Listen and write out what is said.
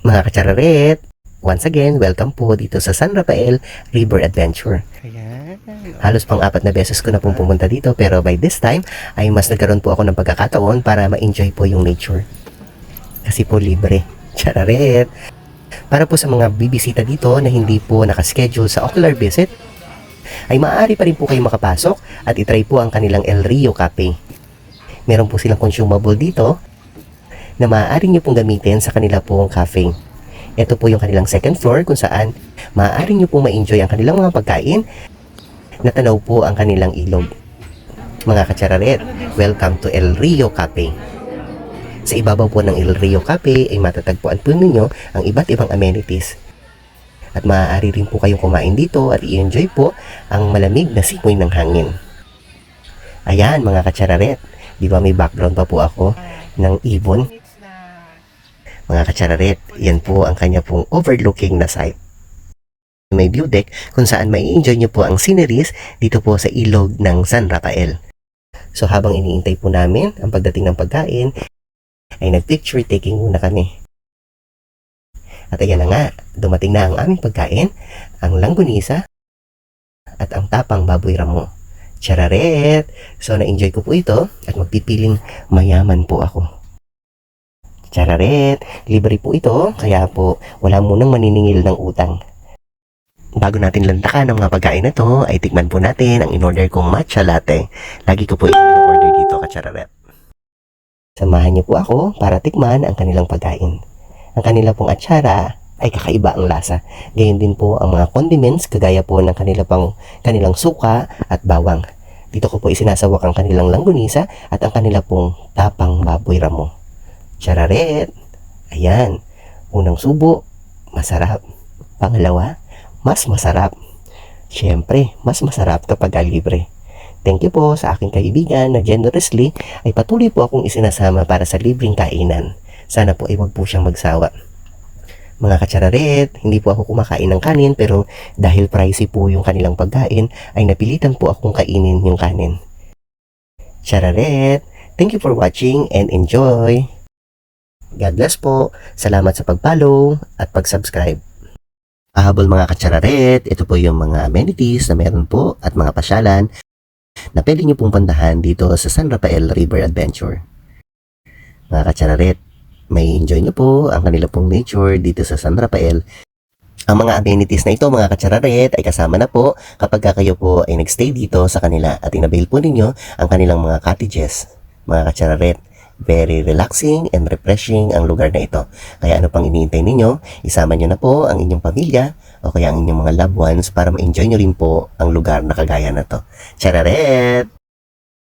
Mga katsararet, once again, welcome po dito sa San Rafael River Adventure. Ayan. Halos pang apat na beses ko na pong pumunta dito pero by this time ay mas nagkaroon po ako ng pagkakataon para ma-enjoy po yung nature. Kasi po libre. Chararet! Para po sa mga bibisita dito na hindi po nakaschedule sa ocular visit, ay maaari pa rin po kayo makapasok at itry po ang kanilang El Rio Cafe. Meron po silang consumable dito na maaari nyo pong gamitin sa kanila pong cafe. Ito po yung kanilang second floor kung saan maaari nyo pong ma-enjoy ang kanilang mga pagkain natanaw po ang kanilang ilog. Mga katsararet, welcome to El Rio Cafe. Sa ibabaw po ng El Rio Cafe ay matatagpuan po ninyo ang iba't ibang amenities. At maaari rin po kayong kumain dito at i-enjoy po ang malamig na simoy ng hangin. Ayan mga katsararet, di ba may background pa po ako ng ibon? Mga katsararet, yan po ang kanya pong overlooking na site may view deck kung saan may enjoy nyo po ang sceneries dito po sa ilog ng San Rafael. So habang iniintay po namin ang pagdating ng pagkain, ay nag-picture taking muna kami. At ayan na nga, dumating na ang aming pagkain, ang langgunisa at ang tapang baboy ramo. Chararet! So na-enjoy ko po ito at magpipiling mayaman po ako. Chararet! Libre po ito, kaya po wala munang maniningil ng utang. Bago natin lantakan ang mga pagkain na to, ay tikman po natin ang in-order kong matcha latte. Lagi ko po in-order dito, katsararet. Samahan niyo po ako para tikman ang kanilang pagkain. Ang kanila pong atsara ay kakaiba ang lasa. Gayon din po ang mga condiments kagaya po ng kanila pang kanilang suka at bawang. Dito ko po isinasawak ang kanilang langgunisa at ang kanila pong tapang baboy ramo. Chararet! Ayan. Unang subo, masarap. Pangalawa, mas masarap. Siyempre, mas masarap kapag libre. Thank you po sa aking kaibigan na generously ay patuloy po akong isinasama para sa libreng kainan. Sana po ay wag po siyang magsawa. Mga katsararet, hindi po ako kumakain ng kanin pero dahil pricey po yung kanilang pagkain ay napilitan po akong kainin yung kanin. Chararet, thank you for watching and enjoy! God bless po. Salamat sa pag-follow at pag-subscribe. Pahabol mga katsararet, ito po yung mga amenities na meron po at mga pasyalan na pwede nyo pong pandahan dito sa San Rafael River Adventure. Mga katsararet, may enjoy nyo po ang kanila pong nature dito sa San Rafael. Ang mga amenities na ito mga katsararet ay kasama na po kapag ka kayo po ay nagstay dito sa kanila at inabail po ninyo ang kanilang mga cottages. Mga katsararet, very relaxing and refreshing ang lugar na ito. Kaya ano pang iniintay ninyo, isama nyo na po ang inyong pamilya o kaya ang inyong mga loved ones para ma-enjoy nyo rin po ang lugar na kagaya na to. Chararet!